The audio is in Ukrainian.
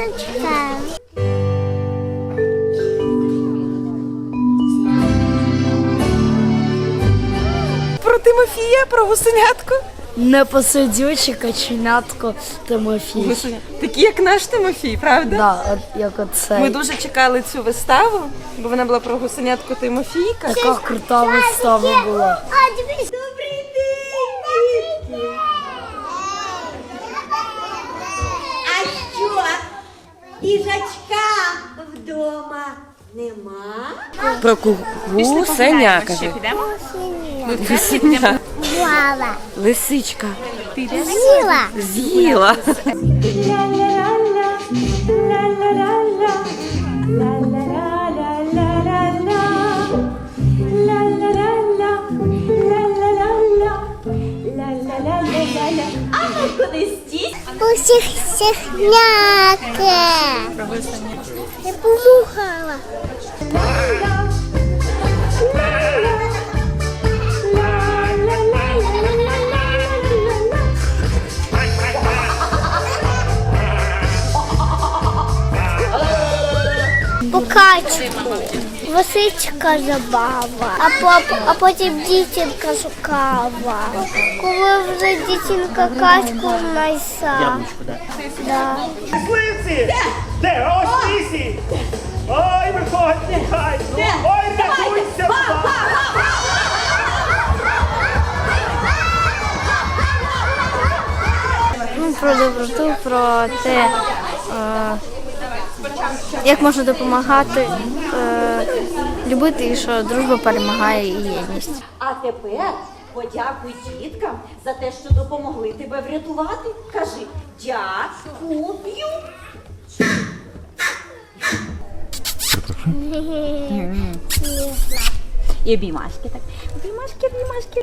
їжачка. Про Тимофія, про гусенятку. Непосидюче каченятко Тимофій. Гусеня. Такі, як наш Тимофій, правда? Да, от як оце. Ми дуже чекали цю виставу, бо вона була про гусенятку Тимофійка. Така крута вистава була. А, дивись. Добрий день, Їжачка вдома нема? Про гусеня, каже. Гусеня. Вала. Лисичка. Зіла. З'їла. А ну куди стій? Усіх всіх няке. Я помухала. Покачку. Лисичка забава, а, поп, а потім дівчинка шукава. Коли вже дівчинка качку знайшла. Да. Мисливці! Де? Ось лісі! Ой, виходь, нехай! Ой, рятуйся! Ну, про доброту, про те, е, як можна допомагати, е, любити і що дружба перемагає і єдність. А тепер подякуй діткам за те, що допомогли тебе врятувати. Кажи дякую. І обіймашки так. Обіймашки, обіймашки.